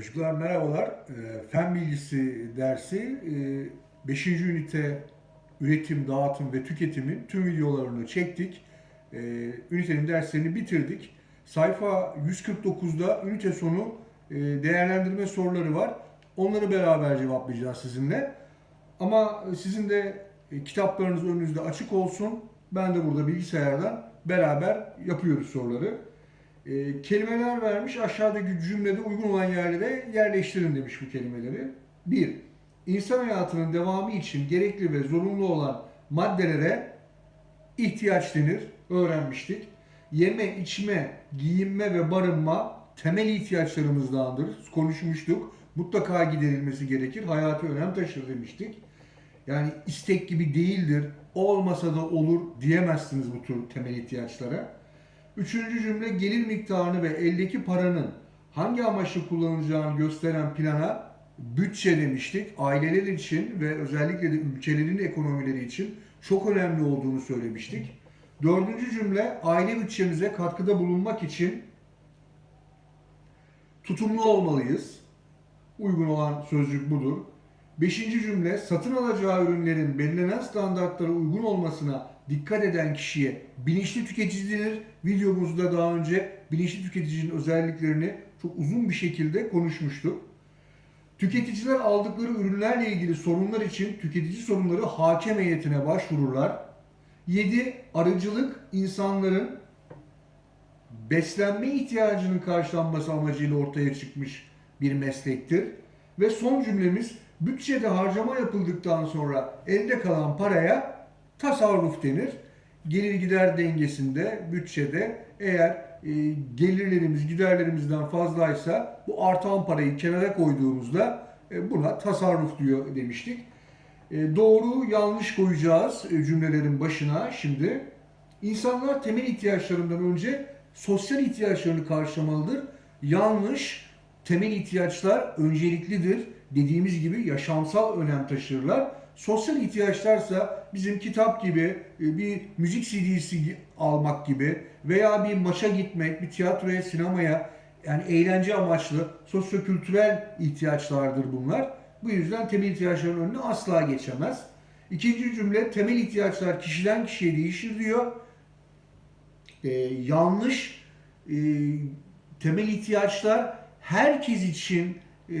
Çocuklar merhabalar. Ee, Fen bilgisi dersi 5. ünite üretim, dağıtım ve tüketimin tüm videolarını çektik. Ee, Ünitenin derslerini bitirdik. Sayfa 149'da ünite sonu e, değerlendirme soruları var. Onları beraber cevaplayacağız sizinle. Ama sizin de e, kitaplarınız önünüzde açık olsun. Ben de burada bilgisayardan beraber yapıyoruz soruları. E, kelimeler vermiş aşağıdaki cümlede uygun olan yerlere yerleştirin demiş bu kelimeleri. 1. İnsan hayatının devamı için gerekli ve zorunlu olan maddelere ihtiyaç denir. Öğrenmiştik. Yeme, içme, giyinme ve barınma temel ihtiyaçlarımızdandır. Konuşmuştuk. Mutlaka giderilmesi gerekir. Hayati önem taşır demiştik. Yani istek gibi değildir. Olmasa da olur diyemezsiniz bu tür temel ihtiyaçlara. Üçüncü cümle gelir miktarını ve eldeki paranın hangi amaçla kullanılacağını gösteren plana bütçe demiştik. Aileler için ve özellikle de ülkelerin ekonomileri için çok önemli olduğunu söylemiştik. Dördüncü cümle aile bütçemize katkıda bulunmak için tutumlu olmalıyız. Uygun olan sözcük budur. Beşinci cümle satın alacağı ürünlerin belirlenen standartlara uygun olmasına dikkat eden kişiye bilinçli tüketici denir. Videomuzda daha önce bilinçli tüketicinin özelliklerini çok uzun bir şekilde konuşmuştuk. Tüketiciler aldıkları ürünlerle ilgili sorunlar için tüketici sorunları hakem heyetine başvururlar. 7. Arıcılık insanların beslenme ihtiyacının karşılanması amacıyla ortaya çıkmış bir meslektir. Ve son cümlemiz bütçede harcama yapıldıktan sonra elde kalan paraya tasarruf denir. Gelir gider dengesinde bütçede eğer e, gelirlerimiz giderlerimizden fazlaysa bu artan parayı kenara koyduğumuzda e, buna tasarruf diyor demiştik. E, doğru yanlış koyacağız e, cümlelerin başına şimdi. İnsanlar temel ihtiyaçlarından önce sosyal ihtiyaçlarını karşılamalıdır. Yanlış temel ihtiyaçlar önceliklidir. Dediğimiz gibi yaşamsal önem taşırlar. Sosyal ihtiyaçlarsa bizim kitap gibi, e, bir müzik CD'si almak gibi veya bir maça gitmek, bir tiyatroya, sinemaya yani eğlence amaçlı sosyokültürel ihtiyaçlardır bunlar. Bu yüzden temel ihtiyaçların önüne asla geçemez. İkinci cümle temel ihtiyaçlar kişiden kişiye değişir diyor. Ee, yanlış e, temel ihtiyaçlar herkes için e,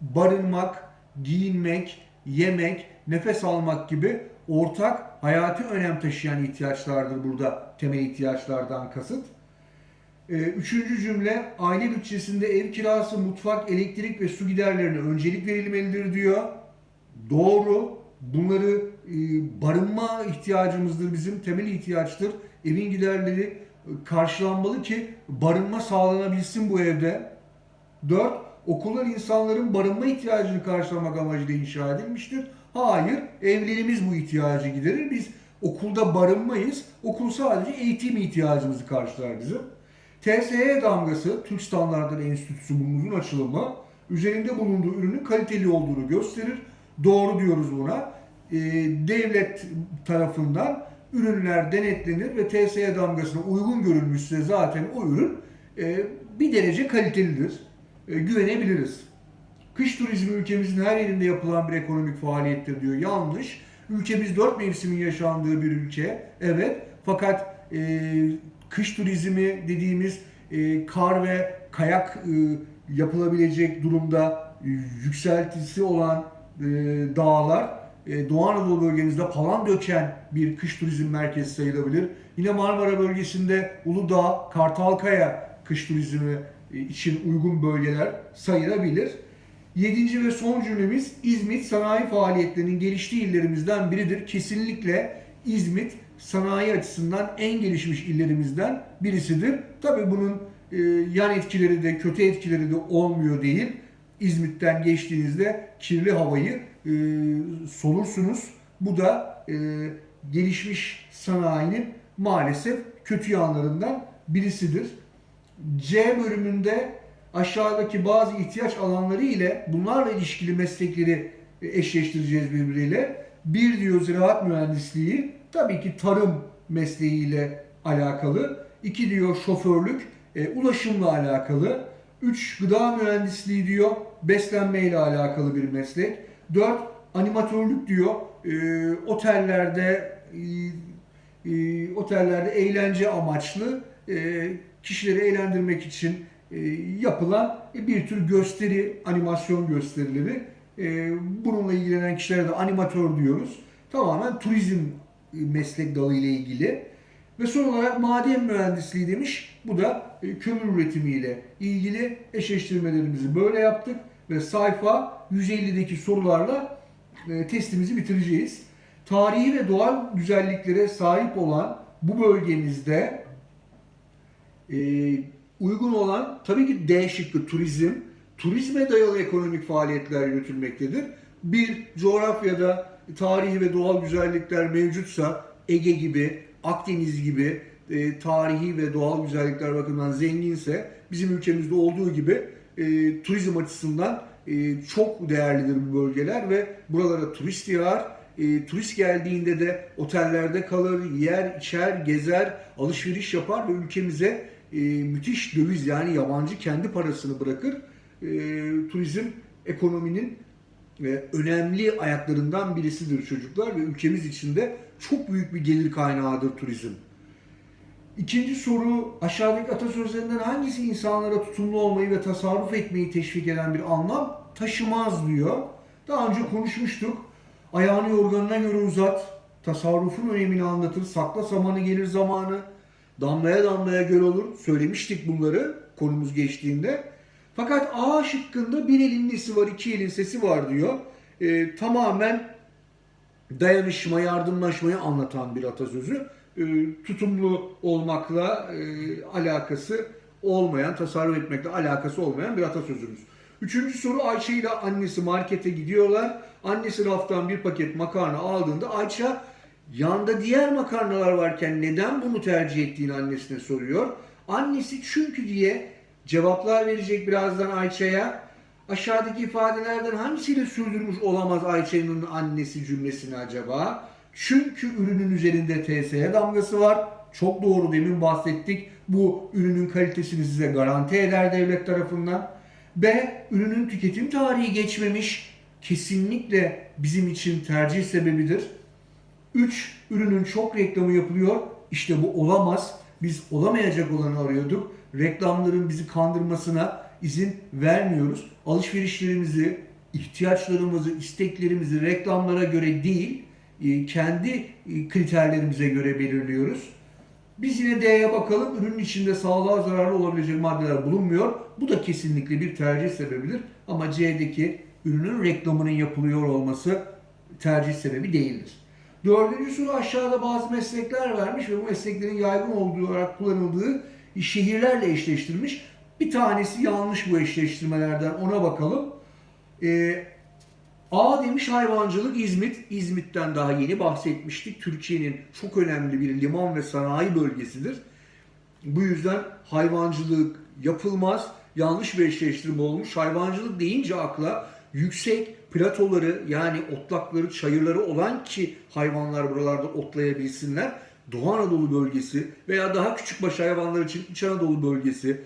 barınmak, giyinmek, yemek, nefes almak gibi ortak hayati önem taşıyan ihtiyaçlardır burada temel ihtiyaçlardan kasıt. Ee, Üçüncü cümle aile bütçesinde ev kirası, mutfak, elektrik ve su giderlerine öncelik verilmelidir diyor. Doğru. Bunları e, barınma ihtiyacımızdır bizim temel ihtiyaçtır. Evin giderleri karşılanmalı ki barınma sağlanabilsin bu evde. 4. Okullar insanların barınma ihtiyacını karşılamak amacıyla inşa edilmiştir. Hayır, evlerimiz bu ihtiyacı giderir. Biz okulda barınmayız. Okul sadece eğitim ihtiyacımızı karşılar bizim. TSE damgası, Türk Standartları Enstitüsü bunun açılımı, üzerinde bulunduğu ürünün kaliteli olduğunu gösterir. Doğru diyoruz buna. Ee, devlet tarafından ürünler denetlenir ve TSE damgasına uygun görülmüşse zaten o ürün e, bir derece kalitelidir. E, güvenebiliriz. Kış turizmi ülkemizin her yerinde yapılan bir ekonomik faaliyettir diyor. Yanlış. Ülkemiz dört mevsimin yaşandığı bir ülke. Evet. Fakat e, kış turizmi dediğimiz e, kar ve kayak e, yapılabilecek durumda e, yükseltisi olan e, dağlar e, Doğu Anadolu bölgemizde palan döken bir kış turizm merkezi sayılabilir. Yine Marmara bölgesinde Uludağ, Kartalkaya kış turizmi için uygun bölgeler sayılabilir. Yedinci ve son cümlemiz İzmit sanayi faaliyetlerinin geliştiği illerimizden biridir. Kesinlikle İzmit sanayi açısından en gelişmiş illerimizden birisidir. Tabi bunun e, yan etkileri de kötü etkileri de olmuyor değil. İzmit'ten geçtiğinizde kirli havayı e, solursunuz. Bu da e, gelişmiş sanayinin maalesef kötü yanlarından birisidir. C bölümünde aşağıdaki bazı ihtiyaç alanları ile bunlarla ilişkili meslekleri eşleştireceğiz birbiriyle. Bir diyor ziraat mühendisliği, tabii ki tarım mesleğiyle alakalı. İki diyor şoförlük, e, ulaşımla alakalı. 3 gıda mühendisliği diyor. Beslenme ile alakalı bir meslek. 4 animatörlük diyor. Ee, otellerde e, e, otellerde eğlence amaçlı e, kişileri eğlendirmek için e, yapılan bir tür gösteri, animasyon gösterileri. E, bununla ilgilenen kişilere de animatör diyoruz. Tamamen turizm e, meslek dalı ile ilgili. Ve son olarak maden mühendisliği demiş. Bu da e, kömür üretimiyle ilgili eşleştirmelerimizi böyle yaptık. Ve sayfa 150'deki sorularla e, testimizi bitireceğiz. Tarihi ve doğal güzelliklere sahip olan bu bölgemizde e, uygun olan tabii ki D şıkkı turizm, turizme dayalı ekonomik faaliyetler yürütülmektedir. Bir coğrafyada tarihi ve doğal güzellikler mevcutsa Ege gibi, Akdeniz gibi e, tarihi ve doğal güzellikler bakımından zenginse bizim ülkemizde olduğu gibi e, turizm açısından e, çok değerlidir bu bölgeler ve buralara turist yağar. E, turist geldiğinde de otellerde kalır, yer, içer, gezer, alışveriş yapar ve ülkemize e, müthiş döviz yani yabancı kendi parasını bırakır. E, turizm ekonominin e, önemli ayaklarından birisidir çocuklar ve ülkemiz için de çok büyük bir gelir kaynağıdır turizm. İkinci soru aşağıdaki atasözlerinden hangisi insanlara tutumlu olmayı ve tasarruf etmeyi teşvik eden bir anlam taşımaz diyor. Daha önce konuşmuştuk. Ayağını yorganına göre uzat, tasarrufun önemini anlatır, sakla samanı gelir zamanı, damlaya damlaya göl olur. Söylemiştik bunları konumuz geçtiğinde. Fakat A şıkkında bir elin nesi var, iki elin sesi var diyor. Ee, tamamen dayanışma, yardımlaşmayı anlatan bir atasözü. Ee, tutumlu olmakla e, alakası olmayan, tasarruf etmekle alakası olmayan bir atasözümüz. Üçüncü soru Ayşe ile annesi markete gidiyorlar. Annesi raftan bir paket makarna aldığında Ayça yanda diğer makarnalar varken neden bunu tercih ettiğini annesine soruyor. Annesi çünkü diye cevaplar verecek birazdan Ayça'ya. Aşağıdaki ifadelerden hangisiyle sürdürmüş olamaz Ayça'nın annesi cümlesini acaba? Çünkü ürünün üzerinde TSE damgası var. Çok doğru demin bahsettik. Bu ürünün kalitesini size garanti eder devlet tarafından. B. Ürünün tüketim tarihi geçmemiş. Kesinlikle bizim için tercih sebebidir. 3. Ürünün çok reklamı yapılıyor. İşte bu olamaz. Biz olamayacak olanı arıyorduk. Reklamların bizi kandırmasına izin vermiyoruz. Alışverişlerimizi, ihtiyaçlarımızı, isteklerimizi reklamlara göre değil, e, kendi e, kriterlerimize göre belirliyoruz. Biz yine D'ye bakalım. Ürünün içinde sağlığa zararlı olabilecek maddeler bulunmuyor. Bu da kesinlikle bir tercih sebebidir. Ama C'deki ürünün reklamının yapılıyor olması tercih sebebi değildir. Dördüncü soru aşağıda bazı meslekler vermiş ve bu mesleklerin yaygın olduğu olarak kullanıldığı şehirlerle eşleştirmiş. Bir tanesi yanlış bu eşleştirmelerden ona bakalım. Ee, A demiş hayvancılık İzmit. İzmit'ten daha yeni bahsetmiştik. Türkiye'nin çok önemli bir liman ve sanayi bölgesidir. Bu yüzden hayvancılık yapılmaz. Yanlış bir eşleştirme olmuş. Hayvancılık deyince akla yüksek platoları yani otlakları, çayırları olan ki hayvanlar buralarda otlayabilsinler. Doğu Anadolu bölgesi veya daha küçük baş hayvanlar için İç Anadolu bölgesi,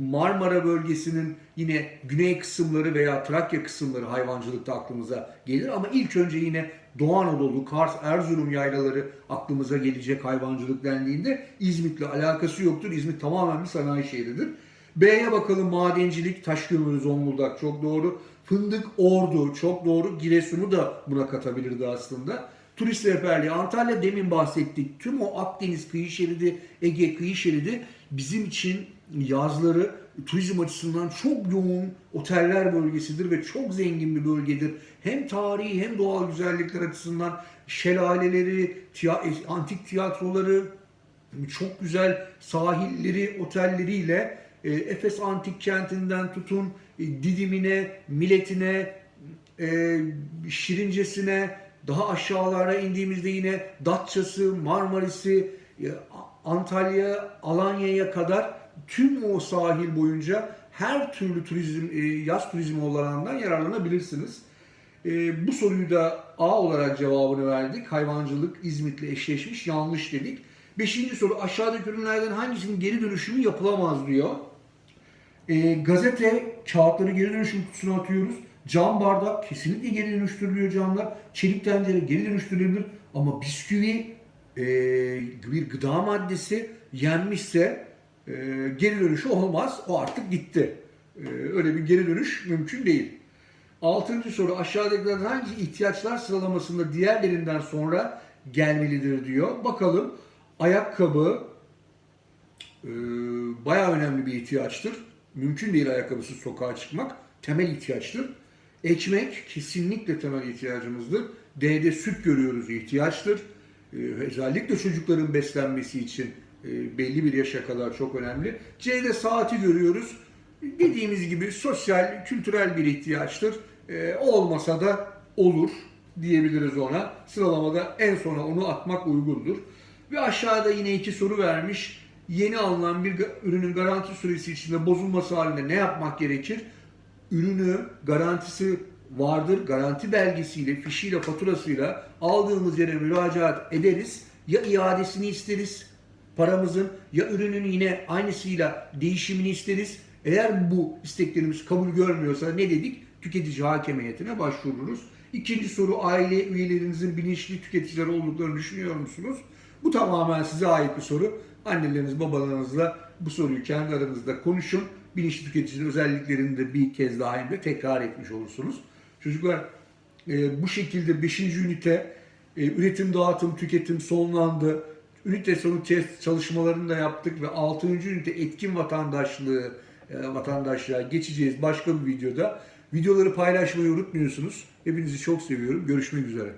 Marmara bölgesinin yine güney kısımları veya Trakya kısımları hayvancılıkta aklımıza gelir ama ilk önce yine Doğu Anadolu, Kars, Erzurum yaylaları aklımıza gelecek hayvancılık dendiğinde İzmit'le alakası yoktur. İzmit tamamen bir sanayi şehridir. B'ye bakalım madencilik, taş kömürü Zonguldak çok doğru. Fındık Ordu çok doğru. Giresun'u da buna katabilirdi aslında. Turist rehberliği Antalya demin bahsettik. Tüm o Akdeniz kıyı şeridi, Ege kıyı şeridi bizim için yazları turizm açısından çok yoğun oteller bölgesidir ve çok zengin bir bölgedir. Hem tarihi hem doğal güzellikler açısından şelaleleri, tiya- antik tiyatroları, çok güzel sahilleri, otelleriyle e, Efes Antik Kenti'nden tutun e, Didim'ine, Milet'ine, e, Şirincesine, daha aşağılara indiğimizde yine Datça'sı, Marmaris'i, e, Antalya, Alanya'ya kadar tüm o sahil boyunca her türlü turizm, e, yaz turizmi olanından yararlanabilirsiniz. E, bu soruyu da A olarak cevabını verdik. Hayvancılık İzmit'le eşleşmiş, yanlış dedik. Beşinci soru aşağıdaki ürünlerden hangisinin geri dönüşümü yapılamaz diyor. E, gazete kağıtları geri dönüşüm kutusuna atıyoruz. Cam bardak kesinlikle geri dönüştürülüyor camlar. Çelik tencere geri dönüştürülebilir. Ama bisküvi e, bir gıda maddesi yenmişse e, geri dönüşü olmaz. O artık gitti. E, öyle bir geri dönüş mümkün değil. Altıncı soru aşağıdakilerden hangi ihtiyaçlar sıralamasında diğerlerinden sonra gelmelidir diyor. Bakalım ayakkabı e, bayağı önemli bir ihtiyaçtır. Mümkün değil ayakkabısız sokağa çıkmak. Temel ihtiyaçtır. Ekmek kesinlikle temel ihtiyacımızdır. D'de süt görüyoruz ihtiyaçtır. E, özellikle çocukların beslenmesi için e, belli bir yaşa kadar çok önemli. C'de saati görüyoruz. Dediğimiz gibi sosyal, kültürel bir ihtiyaçtır. E, olmasa da olur diyebiliriz ona. Sıralamada en sona onu atmak uygundur. Ve aşağıda yine iki soru vermiş. Yeni alınan bir ürünün garanti süresi içinde bozulması halinde ne yapmak gerekir? Ürünü garantisi vardır. Garanti belgesiyle, fişiyle, faturasıyla aldığımız yere müracaat ederiz. Ya iadesini isteriz paramızın ya ürünün yine aynısıyla değişimini isteriz. Eğer bu isteklerimiz kabul görmüyorsa ne dedik? Tüketici hakem heyetine başvururuz. İkinci soru aile üyelerinizin bilinçli tüketiciler olduklarını düşünüyor musunuz? Bu tamamen size ait bir soru. Anneleriniz, babalarınızla bu soruyu kendi aranızda konuşun. Bilinçli tüketicinin özelliklerini de bir kez daha hem de tekrar etmiş olursunuz. Çocuklar e, bu şekilde 5. ünite e, üretim, dağıtım, tüketim sonlandı. Ünite sonu test çalışmalarını da yaptık ve 6. ünite etkin vatandaşlığı e, vatandaşlığa geçeceğiz başka bir videoda. Videoları paylaşmayı unutmuyorsunuz. Hepinizi çok seviyorum. Görüşmek üzere.